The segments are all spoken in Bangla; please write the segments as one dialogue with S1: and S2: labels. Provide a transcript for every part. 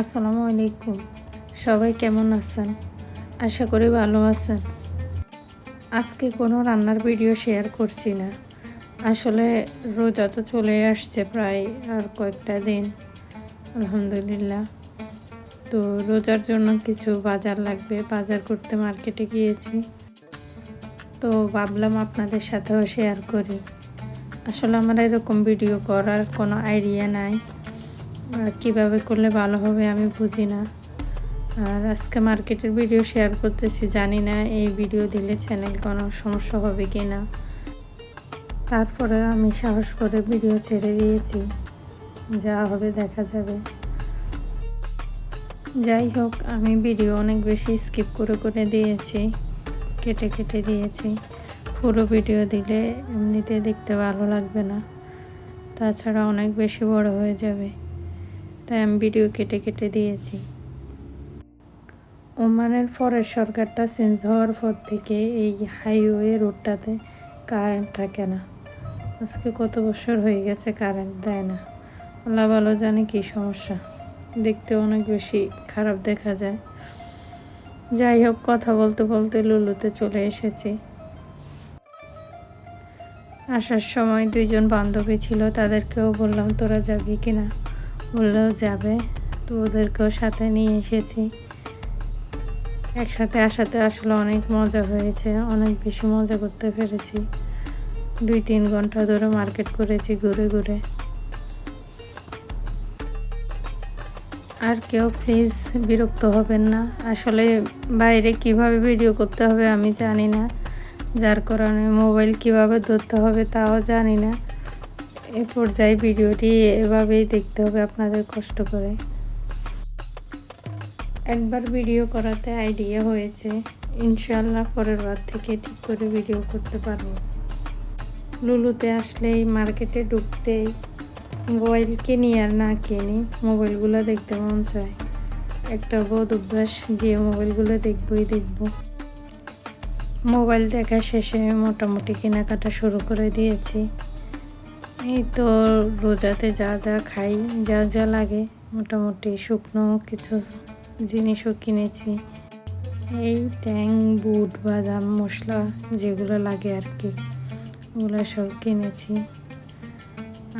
S1: আসসালামু আলাইকুম। সবাই কেমন আছেন? আশা করি ভালো আছেন। আজকে কোনো রান্নার ভিডিও শেয়ার করছি না। আসলে রোজা তো চলে আসছে প্রায় আর কয়েকটা দিন। আলহামদুলিল্লাহ। তো রোজার জন্য কিছু বাজার লাগবে। বাজার করতে মার্কেটে গিয়েছি। তো ভাবলাম আপনাদের সাথেও শেয়ার করি। আসলে আমার এরকম ভিডিও করার কোনো আইডিয়া নাই। কীভাবে করলে ভালো হবে আমি বুঝি না। আর আজকে মার্কেটের ভিডিও শেয়ার করতেছি, জানি না এই ভিডিও দিলে চ্যানেল কোনো সমস্যা হবে কি না। তারপরে আমি সাহস করে ভিডিও ছেড়ে দিয়েছি, যা হবে দেখা যাবে। যাই হোক, আমি ভিডিও অনেক বেশি স্কিপ করে করে দিয়েছি, কেটে কেটে দিয়েছি। পুরো ভিডিও দিলে এমনিতে দেখতে ভালো লাগবে না, তাছাড়া অনেক বেশি বড় হয়ে যাবে। তাই আমি ভিডিও কেটে কেটে দিয়েছি। ওমানের ফরেস্ট সরকারটা চেঞ্জ হওয়ার পর থেকে এই হাইওয়ে রোডটাতে কারেন্ট থাকে না। আজকে কত বছর হয়ে গেছে কারেন্ট দেয় না। আল্লাহ ভালো জানে কী সমস্যা। দেখতে অনেক বেশি খারাপ দেখা যায়। যাই হোক, কথা বলতে বলতে লুলুতে চলে এসেছি। আসার সময় দুইজন বান্ধবী ছিল, তাদেরকেও বললাম, তোরা যাবি কিনা? বললেও যাবে, তো ওদেরকেও সাথে নিয়ে এসেছি। একসাথে আসাতে আসলে অনেক মজা হয়েছে, অনেক বেশি মজা করতে পেরেছি। দুই তিন ঘণ্টা ধরে মার্কেট করেছি ঘুরে ঘুরে। আর কেউ প্লিজ বিরক্ত হবেন না। আসলে বাইরে কীভাবে ভিডিও করতে হবে আমি জানি না। যার কারণে মোবাইল কীভাবে ধরতে হবে তাও জানি না। এ পর্যায়ে ভিডিওটি এভাবেই দেখতে হবে আপনাদের কষ্ট করে। একবার ভিডিও করাতে আইডিয়া হয়েছে ইনশাল্লাহ পরের বার থেকে ঠিক করে ভিডিও করতে পারব। লুলুতে আসলেই মার্কেটে ঢুকতেই মোবাইল কিনি আর না কিনি মোবাইলগুলো দেখতে মন চায়। একটা বোধ অভ্যাস গিয়ে মোবাইলগুলো দেখবই দেখব। মোবাইল দেখা শেষে মোটামুটি কেনাকাটা শুরু করে দিয়েছি। এই তো রোজাতে যা যা খাই, যা যা লাগে, মোটামুটি শুকনো কিছু জিনিসও কিনেছি। এই ট্যাং, বুট, বাদাম, মশলা যেগুলো লাগে আর কি, ওগুলো সব কিনেছি।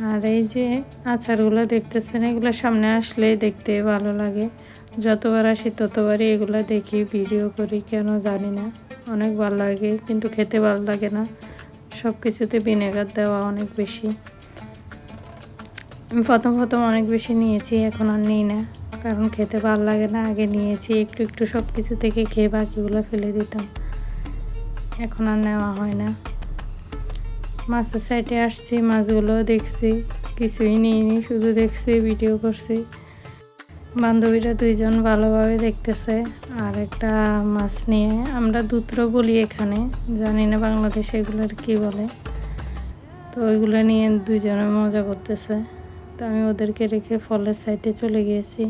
S1: আর এই যে আচারগুলো দেখতেছেন, এগুলো সামনে আসলে দেখতে ভালো লাগে। যতবার আসি ততবারই এগুলো দেখি, ভিডিও করি, কেন জানি না। অনেক ভালো লাগে, কিন্তু খেতে ভালো লাগে না। সব কিছুতে ভিনেগার দেওয়া অনেক বেশি। আমি প্রথম প্রথম অনেক বেশি নিয়েছি, এখন আর নিই না। কারণ খেতে ভালো লাগে না, আগে নিয়েছি, একটু একটু সব কিছু থেকে খেয়ে বাকিগুলো ফেলে দিতাম। এখন আর নেওয়া হয় না। মাছের সাইডে আসছি মাছগুলো দেখছি, কিছুই নিইনি, শুধু দেখছি ভিডিও করছি। বান্ধবীরা দুইজন ভালোভাবে দেখতেছে, আর একটা মাছ নিয়ে, আমরা দুত্র বলি এখানে, জানি না বাংলাদেশে এগুলোর কি বলে। তো ওইগুলো নিয়ে দুইজনে মজা করতেছে। তো আমি ওদেরকে রেখে ফলের সাইডে চলে গিয়েছি।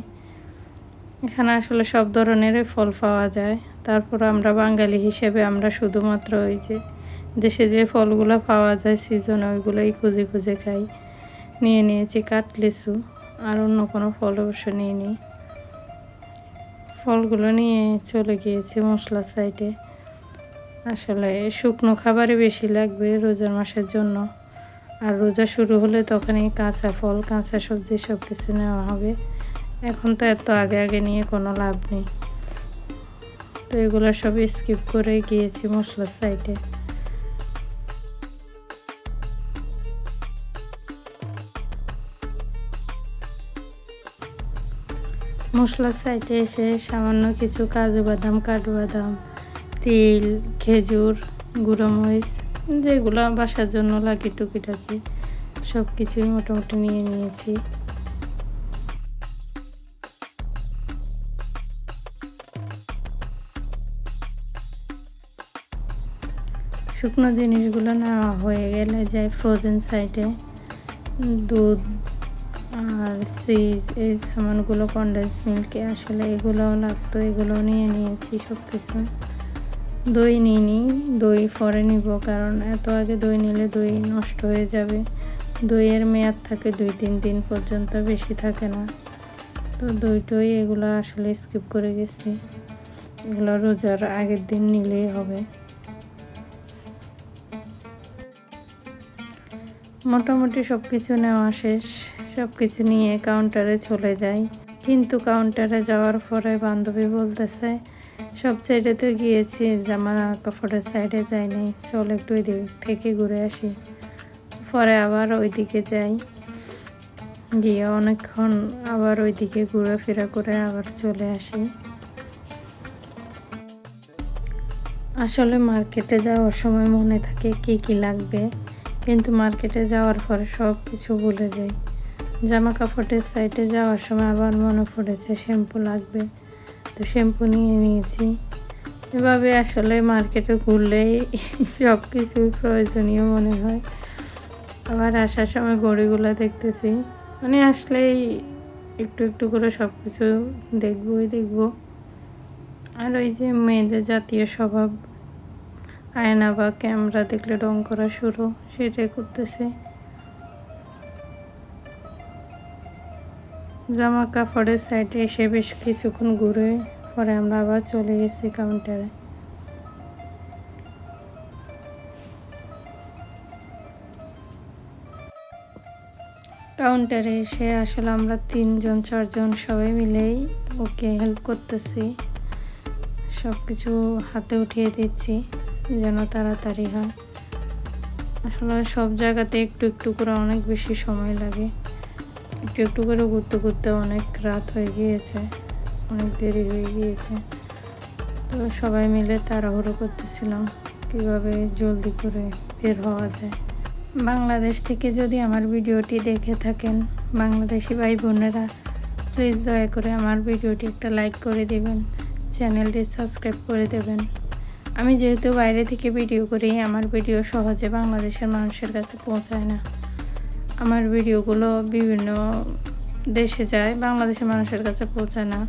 S1: এখানে আসলে সব ধরনেরই ফল পাওয়া যায়। তারপর আমরা বাঙালি হিসেবে আমরা শুধুমাত্র ওই যে দেশে যে ফলগুলো পাওয়া যায় সিজনে ওইগুলোই খুঁজে খুঁজে খাই। নিয়ে নিয়েছি কাটলিচু আর অন্য কোনো ফল অবশ্য নিয়ে নিই। ফলগুলো নিয়ে চলে গিয়েছি মশলার সাইডে আসলে শুকনো খাবারই বেশি লাগবে রোজার মাসের জন্য। আর রোজা শুরু হলে তখনই কাঁচা ফল, কাঁচা সবজি সব কিছু নেওয়া হবে। এখন তো এত আগে আগে নিয়ে কোনো লাভ নেই। তো এগুলো সব স্কিপ করে গিয়েছি মশলার সাইডে মশলার সাইডে এসে সামান্য কিছু কাজু বাদাম কাঠু বাদাম তিল, খেজুর, গুঁড়ো মরিচ যেগুলো বাসার জন্য লাগে টুকিটাকি সব কিছুই মোটামুটি নিয়ে নিয়েছি। শুকনো জিনিসগুলো নেওয়া হয়ে গেলে যাই ফ্রোজেন সাইডে দুধ আর চিজ এই সামানগুলো কন্ডেন্স মিল্কে আসলে এগুলোও লাগতো, এগুলোও নিয়ে নিয়েছি সব কিছু দই নিইনি, দই পরে নিব, কারণ এত আগে দই নিলে দই নষ্ট হয়ে যাবে। দইয়ের মেয়াদ থাকে দুই তিন দিন পর্যন্ত, বেশি থাকে না। তো দই টই এগুলো আসলে স্কিপ করে গেছি। এগুলো রোজার আগের দিন নিলেই হবে। মোটামুটি সব কিছু নেওয়া শেষ। সব কিছু নিয়ে কাউন্টারে চলে যাই। কিন্তু কাউন্টারে যাওয়ার পরে বান্ধবী বলতেছে সব সাইডে তো গিয়েছি জামা কাপড়ের সাইডে যাইনি, চল একটু ওই দিক থেকে ঘুরে আসি। পরে আবার ওইদিকে যাই। গিয়ে অনেকক্ষণ আবার ওইদিকে ঘোরাফেরা করে আবার চলে আসি। আসলে মার্কেটে যাওয়ার সময় মনে থাকে কি কি লাগবে, কিন্তু মার্কেটে যাওয়ার পরে সব কিছু ভুলে যাই। জামা কাপড়ের সাইডে যাওয়ার সময় আবার মনে পড়েছে শ্যাম্পু লাগবে। তো শ্যাম্পু নিয়ে নিয়েছি। এভাবে আসলে মার্কেটে ঘুরলেই সব কিছুই প্রয়োজনীয় মনে হয়। আবার আসার সময় গড়িগুলো দেখতেছি। মানে আসলেই একটু একটু করে সব কিছু দেখবই দেখব। আর ওই যে মেয়েদের জাতীয় স্বভাব, আয়না বা ক্যামেরা দেখলে রং করা শুরু, সেটাই করতেছে। জামা কাপড়ের সাইডে এসে বেশ কিছুক্ষণ ঘুরে পরে আমরা আবার চলে গেছি কাউন্টারে। কাউন্টারে এসে আসলে আমরা তিনজন, চারজন সবাই মিলেই ওকে হেল্প করতেছি। সব কিছু হাতে উঠিয়ে দিচ্ছি যেন তাড়াতাড়ি হয়। আসলে সব জায়গাতে একটু একটু করে অনেক বেশি সময় লাগে। একটু একটু করে ঘুরতে ঘুরতে অনেক রাত হয়ে গিয়েছে, অনেক দেরি হয়ে গিয়েছে। তো সবাই মিলে তাড়াহুড়ো করতেছিলাম কীভাবে জলদি করে বের হওয়া যায়। বাংলাদেশ থেকে যদি আমার ভিডিওটি দেখে থাকেন, বাংলাদেশি ভাই বোনেরা প্লিজ দয়া করে আমার ভিডিওটি একটা লাইক করে দেবেন চ্যানেলটি সাবস্ক্রাইব করে দেবেন। আমি যেহেতু বাইরে থেকে ভিডিও করি, আমার ভিডিও সহজে বাংলাদেশের মানুষের কাছে পৌঁছায় না। আমার ভিডিওগুলো বিভিন্ন দেশে যায়, বাংলাদেশের মানুষের কাছে পৌঁছায় না।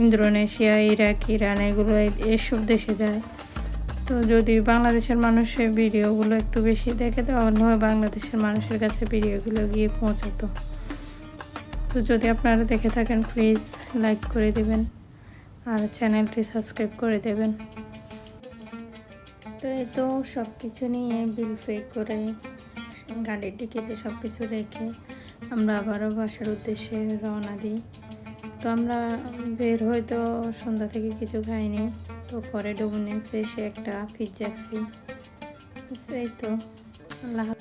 S1: ইন্দোনেশিয়া, ইরাক, ইরান, এগুলো এসব দেশে যায়। তো যদি বাংলাদেশের মানুষের ভিডিওগুলো একটু বেশি দেখে তাহলে হয় বাংলাদেশের মানুষের কাছে ভিডিওগুলো গিয়ে পৌঁছাতো তো। যদি আপনারা দেখে থাকেন প্লিজ লাইক করে দেবেন আর চ্যানেলটি সাবস্ক্রাইব করে দেবেন। তো এই তো সব কিছু নিয়ে বিল পে করে গাড়ির টিকিটে সব কিছু রেখে আমরা আবারও বাসার উদ্দেশ্যে রওনা দিই। তো আমরা বের হয়তো সন্ধ্যা থেকে কিছু খাইনি। তো পরে ডোমিনেন্সে এসে একটা পিৎজা খাই। সেই তো, আল্লাহ।